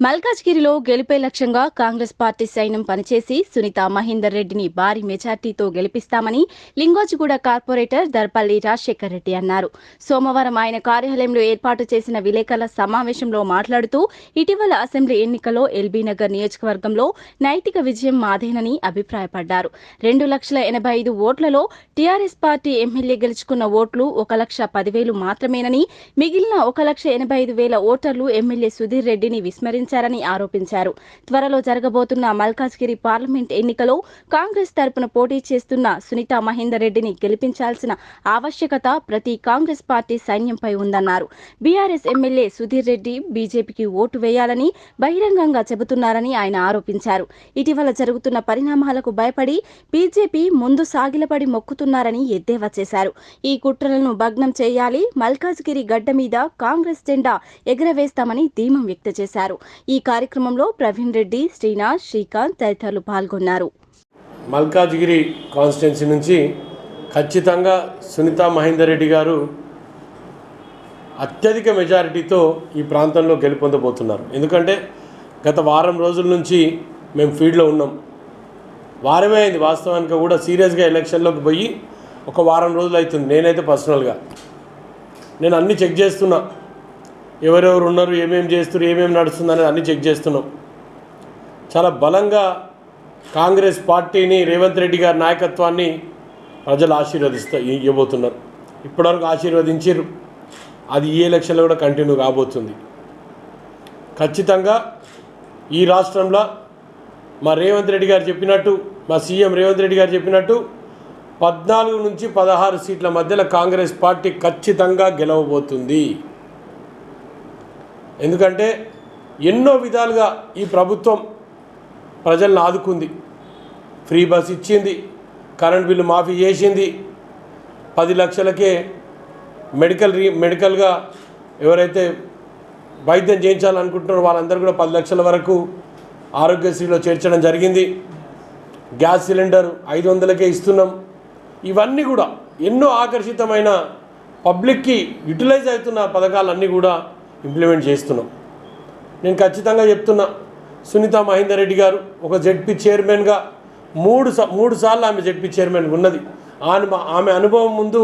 మల్కాజ్గిరిలో గెలుపే లక్ష్యంగా కాంగ్రెస్ పార్టీ సైన్యం పనిచేసి సునీత మహేందర్ రెడ్డిని భారీ మెజార్టీతో గెలిపిస్తామని లింగోజిగూడ కార్పొరేటర్ దర్పల్లి రాజశేఖర్ రెడ్డి అన్నారు. సోమవారం ఆయన కార్యాలయంలో ఏర్పాటు చేసిన విలేకరుల సమావేశంలో మాట్లాడుతూ ఇటీవల అసెంబ్లీ ఎన్నికల్లో ఎల్బీ నగర్ నియోజకవర్గంలో నైతిక విజయం మాదేనని అభిప్రాయపడ్డారు. రెండు లక్షల ఎనభై ఐదు ఓట్లలో టీఆర్ఎస్ పార్టీ ఎమ్మెల్యే గెలుచుకున్న ఓట్లు ఒక లక్ష పదివేలు మాత్రమేనని మిగిలిన ఒక లక్ష ఎనభై ఐదు వేల ఓటర్లు ఎమ్మెల్యే సుధీర్ రెడ్డిని విస్మరించారని ఆరోపించారు. త్వరలో జరగబోతున్న మల్కాజ్గిరి పార్లమెంట్ ఎన్నికలో కాంగ్రెస్ తరపున పోటీ చేస్తున్న సునీత మహేందర్ రెడ్డిని గెలిపించాల్సిన ఆవశ్యకత ప్రతి కాంగ్రెస్ పార్టీ సైన్యంపై ఉందన్నారు. బీఆర్ఎస్ ఎమ్మెల్యే సుధీర్ రెడ్డి బీజేపీకి ఓటు వేయాలని బహిరంగంగా చెబుతున్నారని ఆయన ఆరోపించారు. ఇటీవల జరుగుతున్న పరిణామాలకు భయపడి బీజేపీ ముందు సాగిలపడి మొక్కుతున్నారని ఎద్దేవా చేశారు. ఈ కుట్రలను భగ్నం చేయాలి మల్కాజ్గిరి గడ్డ మీద కాంగ్రెస్ జెండా ఎగురవేస్తామని ధీమం వ్యక్తం చేశారు. ఈ కార్యక్రమంలో ప్రవీణ్ రెడ్డి శ్రీనాథ్ శ్రీకాంత్ తదితరులు పాల్గొన్నారు. మల్కాజ్గిరి కాన్స్టిట్యున్సీ నుంచి ఖచ్చితంగా సునీత మహేందర్ రెడ్డి గారు అత్యధిక మెజారిటీతో ఈ ప్రాంతంలో గెలుపొందబోతున్నారు. ఎందుకంటే గత వారం రోజుల నుంచి మేము ఫీల్డ్లో ఉన్నాం. వారమే అయింది. వాస్తవానికి కూడా సీరియస్గా ఎలక్షన్లోకి పోయి ఒక వారం రోజులు అవుతుంది. నేనైతే పర్సనల్గా. నేను అన్నీ చెక్ చేస్తున్నా. ఎవరెవరు ఉన్నారు ఏమేమి చేస్తున్నారు ఏమేమి నడుస్తుంది అనేది అన్నీ చెక్ చేస్తున్నాం. చాలా బలంగా కాంగ్రెస్ పార్టీని రేవంత్ రెడ్డి గారి నాయకత్వాన్ని ప్రజలు ఆశీర్వదిస్తా ఇవ్వబోతున్నారు. ఇప్పటివరకు ఆశీర్వదించారు అది ఈ ఎలక్షన్లో కూడా కంటిన్యూ కాబోతుంది. ఖచ్చితంగా ఈ రాష్ట్రంలో మా రేవంత్ రెడ్డి గారు చెప్పినట్టు మా సీఎం రేవంత్ రెడ్డి గారు చెప్పినట్టు పద్నాలుగు నుంచి పదహారు సీట్ల మధ్యలో కాంగ్రెస్ పార్టీ ఖచ్చితంగా గెలవబోతుంది. ఎందుకంటే ఎన్నో విధాలుగా ఈ ప్రభుత్వం ప్రజలను ఆదుకుంది. ఫ్రీ బస్ ఇచ్చింది కరెంట్ బిల్లు మాఫీ చేసింది. పది లక్షలకే మెడికల్ రీ మెడికల్గా ఎవరైతే వైద్యం చేయించాలనుకుంటున్నారో వాళ్ళందరూ కూడా పది లక్షల వరకు ఆరోగ్యశ్రీలో చేర్చడం జరిగింది. గ్యాస్ సిలిండర్ ఐదు వందలకే ఇస్తున్నాం. ఇవన్నీ కూడా ఎన్నో ఆకర్షితమైన పబ్లిక్కి యూటిలైజ్ అవుతున్న పథకాలన్నీ కూడా ఇంప్లిమెంట్ చేస్తున్నాం. నేను ఖచ్చితంగా చెప్తున్నా సునీత మహేందర్ రెడ్డి గారు ఒక జెడ్పీ చైర్మన్గా మూడు మూడు సార్లు ఆమె జెడ్పీ చైర్మన్ ఉన్నది. ఆమె ఆమె అనుభవం ముందు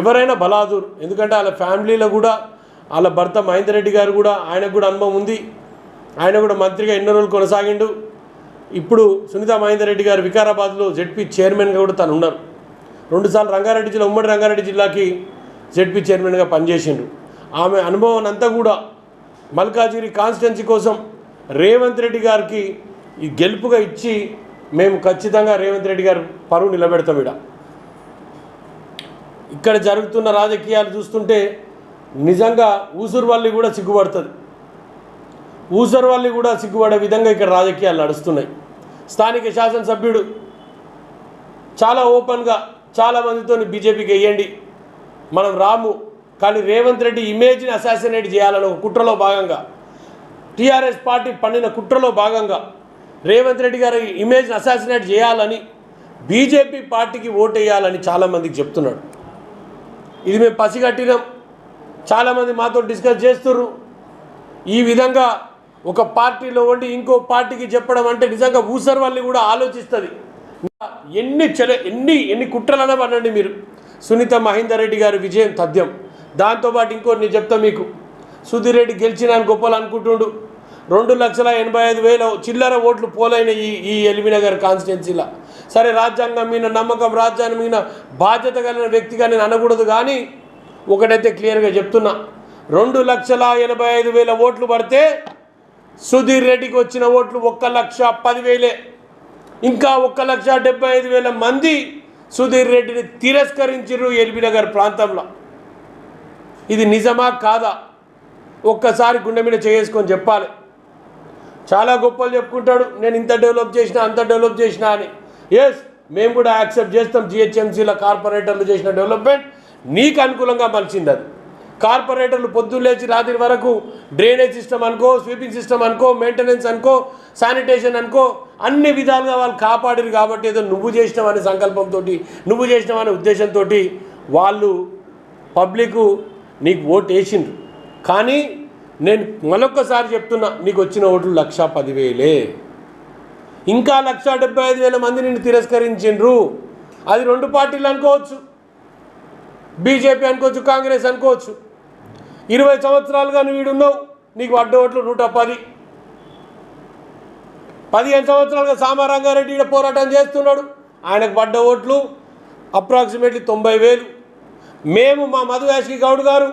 ఎవరైనా బలాదూర్ ఎందుకంటే వాళ్ళ ఫ్యామిలీలో కూడా వాళ్ళ భర్త మహేందర్ రెడ్డి గారు కూడా ఆయనకు కూడా అనుభవం ఉంది. ఆయన కూడా మంత్రిగా ఎన్నో రోజులు కొనసాగిండు. ఇప్పుడు సునీత మహేందర్ రెడ్డి గారు వికారాబాద్లో జెడ్పీ చైర్మన్గా కూడా తను ఉన్నారు. రెండుసార్లు రంగారెడ్డి జిల్లా ఉమ్మడి రంగారెడ్డి జిల్లాకి జెడ్పీ చైర్మన్గా పనిచేసిండు. ఆమె అనుభవం అంతా కూడా మల్కాజిగిరి కాన్స్టిట్యున్సీ కోసం రేవంత్ రెడ్డి గారికి ఈ గెలుపుగా ఇచ్చి మేము ఖచ్చితంగా రేవంత్ రెడ్డి గారు పరువు నిలబెడతాం ఇడ. ఇక్కడ జరుగుతున్న రాజకీయాలు చూస్తుంటే నిజంగా ఊసురువల్లి కూడా సిగ్గుపడుతుంది. ఊసరువల్లి కూడా సిగ్గుపడే విధంగా ఇక్కడ రాజకీయాలు నడుస్తున్నాయి. స్థానిక శాసనసభ్యుడు చాలా ఓపెన్గా చాలామందితో బీజేపీకి వేయండి. మనం రాము కానీ రేవంత్ రెడ్డి ఇమేజ్ని అసాసినేట్ చేయాలని ఒక కుట్రలో భాగంగా టీఆర్ఎస్ పార్టీ పండిన కుట్రలో భాగంగా రేవంత్ రెడ్డి గారి ఇమేజ్ని అసాసినేట్ చేయాలని బీజేపీ పార్టీకి ఓటేయాలని వేయాలని చాలామందికి చెప్తున్నాడు. ఇది మేము పసిగట్టినాం. చాలామంది మాతో డిస్కస్ చేస్తుర్రు. ఈ విధంగా ఒక పార్టీలో ఉండి ఇంకో పార్టీకి చెప్పడం అంటే నిజంగా ఊసర్వాళ్ళని కూడా ఆలోచిస్తుంది. ఎన్ని చెల ఎన్ని ఎన్ని కుట్రలన పడండి మీరు. సునీత మహేందర్ రెడ్డి గారి విజయం తథ్యం. దాంతోపాటు ఇంకోటి నేను చెప్తా మీకు. సుధీర్ రెడ్డి గెలిచిన గొప్పలు అనుకుంటుండు. రెండు లక్షల ఎనభై ఐదు వేల చిల్లర ఓట్లు పోలైన ఈ ఈ ఎల్బీనగర్ కాన్స్టిట్యున్సీలో. సరే రాజ్యాంగం మీద నమ్మకం రాజ్యాంగం మీద బాధ్యత కలిగిన వ్యక్తిగా నేను అనకూడదు కానీ ఒకటైతే క్లియర్గా చెప్తున్నా. రెండు లక్షల ఎనభై ఐదు వేల ఓట్లు పడితే సుధీర్ రెడ్డికి వచ్చిన ఓట్లు ఒక్క లక్ష పదివేలే ఇంకా ఒక్క లక్ష డెబ్బై ఐదు వేల మంది సుధీర్ రెడ్డిని తిరస్కరించారు ఎల్బీనగర్ ప్రాంతంలో. ఇది నిజమా కాదా? ఒక్కసారి గుండె మీద చేసుకొని చెప్పాలి. చాలా గొప్పలు చెప్పుకుంటాడు. నేను ఇంత డెవలప్ చేసిన అంత డెవలప్ చేసిన అని. ఎస్ మేము కూడా యాక్సెప్ట్ చేస్తాం. జిహెచ్ఎంసీల కార్పొరేటర్లు చేసిన డెవలప్మెంట్ నీకు అనుకూలంగా మలిచింది అది. కార్పొరేటర్లు పొద్దున్న లేచి రాత్రి వరకు డ్రైనేజ్ సిస్టమ్ అనుకో స్వీపింగ్ సిస్టమ్ అనుకో మెయింటెనెన్స్ అనుకో శానిటేషన్ అనుకో అన్ని విధాలుగా వాళ్ళు కాపాడారు కాబట్టి ఏదో నువ్వు చేసినావనే సంకల్పంతో నువ్వు చేసినావనే ఉద్దేశంతో వాళ్ళు పబ్లిక్ నీకు ఓటు వేసిండ్రు. కానీ నేను మరొకసారి చెప్తున్నా నీకు వచ్చిన ఓట్లు లక్ష పదివేలే. ఇంకా లక్ష డెబ్బై ఐదు వేల మంది నిన్ను తిరస్కరించిండ్రు. అది రెండు పార్టీలు అనుకోవచ్చు. బీజేపీ అనుకోవచ్చు కాంగ్రెస్ అనుకోవచ్చు. ఇరవై సంవత్సరాలుగా నువ్వు వీడున్నావు నీకు అడ్డ ఓట్లు నూట పది. పదిహేను సంవత్సరాలుగా సామారంగారెడ్డి పోరాటం చేస్తున్నాడు. ఆయనకు పడ్డ ఓట్లు అప్రాక్సిమేట్లీ తొంభై వేలు. మేము మా మధు యాష్కి గౌడ్ గారు.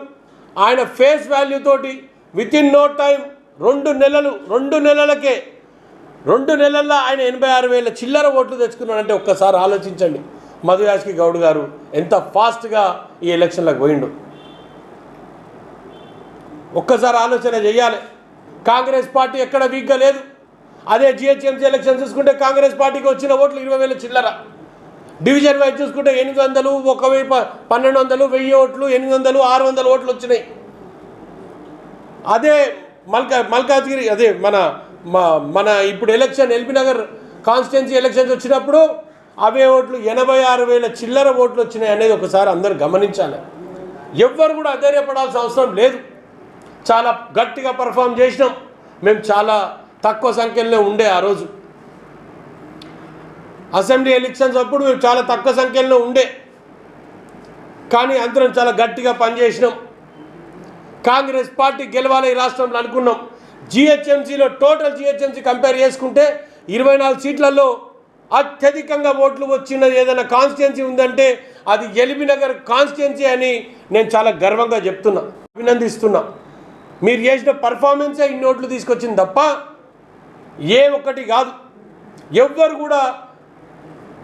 ఆయన ఫేస్ వాల్యూ తోటి విత్ ఇన్ నో టైం రెండు నెలలు రెండు నెలలకే రెండు నెలల్లో ఆయన ఎనభై ఆరు వేల చిల్లర ఓట్లు తెచ్చుకున్నాడంటే ఒక్కసారి ఆలోచించండి. మధు యాష్కి గౌడ్ గారు ఎంత ఫాస్ట్గా ఈ ఎలక్షన్లకు పోయిండు. ఒక్కసారి ఆలోచన చేయాలి. కాంగ్రెస్ పార్టీ ఎక్కడ వీక్గా లేదు. అదే జిహెచ్ఎంసీ ఎలక్షన్ చూసుకుంటే కాంగ్రెస్ పార్టీకి వచ్చిన ఓట్లు ఇరవై వేల చిల్లర. డివిజన్ వైజ్ చూసుకుంటే ఎనిమిది వందలు ఒక వెయ్యి ప- పన్నెండు వందలు వెయ్యి ఓట్లు ఎనిమిది వందలు ఆరు వందల ఓట్లు వచ్చినాయి. అదే మల్కా మల్కాజ్గిరి అదే మన మన ఇప్పుడు election LB Nagar constituency elections వచ్చినప్పుడు అవే ఓట్లు ఎనభై ఆరు వేల చిల్లర ఓట్లు వచ్చినాయి అనేది ఒకసారి అందరు గమనించాలి. ఎవ్వరు కూడా అధైర్యపడాల్సిన అవసరం లేదు. చాలా గట్టిగా పర్ఫామ్ చేసినాం. మేము చాలా తక్కువ సంఖ్యలో ఉండే ఆ రోజు. అసెంబ్లీ ఎలక్షన్స్ అప్పుడు మేము చాలా తక్కువ సంఖ్యలో ఉండే. కానీ అందరం చాలా గట్టిగా పనిచేసినాం. కాంగ్రెస్ పార్టీ గెలవాలి ఈ రాష్ట్రంలో అనుకున్నాం. జిహెచ్ఎంసీలో టోటల్ జిహెచ్ఎంసీ కంపేర్ చేసుకుంటే ఇరవై నాలుగు సీట్లలో అత్యధికంగా ఓట్లు వచ్చిన ఏదైనా కాన్స్టిట్యున్సీ ఉందంటే అది ఎలిబినగర్ కాన్స్టిట్యున్సీ అని నేను చాలా గర్వంగా చెప్తున్నా అభినందిస్తున్నా. మీరు చేసిన పర్ఫార్మెన్సే ఇన్ని ఓట్లు తీసుకొచ్చింది తప్ప ఏ ఒక్కటి కాదు. ఎవ్వరు కూడా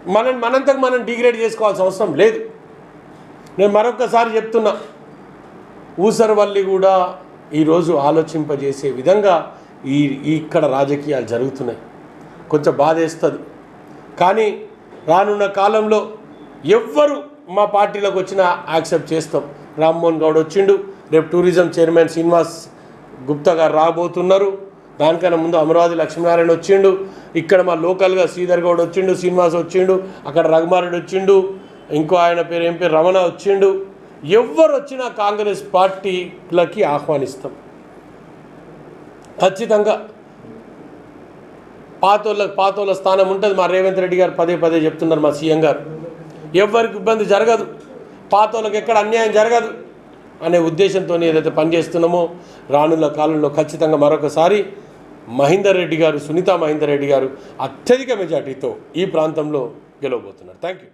మనం మనంతకు మనం డిగ్రేడ్ చేసుకోవాల్సిన అవసరం లేదు. నేను మరొకసారి చెప్తున్నా ఊసరవల్లి కూడా ఈరోజు ఆలోచింపజేసే విధంగా ఈ ఇక్కడ రాజకీయాలు జరుగుతున్నాయి. కొంచెం బాధేస్తుంది. కానీ రానున్న కాలంలో ఎవ్వరు మా పార్టీలోకి వచ్చినా యాక్సెప్ట్ చేస్తాం. రామ్మోహన్ గౌడ్ వచ్చిండు రేపు టూరిజం చైర్మన్ శ్రీనివాస్ గుప్తా గారు రాబోతున్నారు. దానికన్నా ముందు అమరావతి లక్ష్మీనారాయణ వచ్చిండు. ఇక్కడ మా లోకల్గా శ్రీధర్ గౌడ్ వచ్చిండు శ్రీనివాస్ వచ్చిండు అక్కడ రఘుమారెడ్డి వచ్చిండు ఇంకో ఆయన పేరు ఏం పేరు? రమణ వచ్చిండు. ఎవ్వరు వచ్చినా కాంగ్రెస్ పార్టీలకి ఆహ్వానిస్తాం. ఖచ్చితంగా. పాతోళ్ళ పాతోళ్ళ స్థానం ఉంటుంది. మా రేవంత్ రెడ్డి గారు పదే పదే చెప్తున్నారు మా సీఎం గారు. ఎవరికి ఇబ్బంది జరగదు. పాతోళ్ళకి ఎక్కడ అన్యాయం జరగదు. అనే ఉద్దేశంతో ఏదైతే పనిచేస్తున్నామో రానున్న కాలంలో ఖచ్చితంగా మరొకసారి మహేందర్ రెడ్డి గారు సునీత మహేందర్ రెడ్డి గారు అత్యధిక మెజార్టీతో ఈ ప్రాంతంలో గెలవబోతున్నారు. Thank you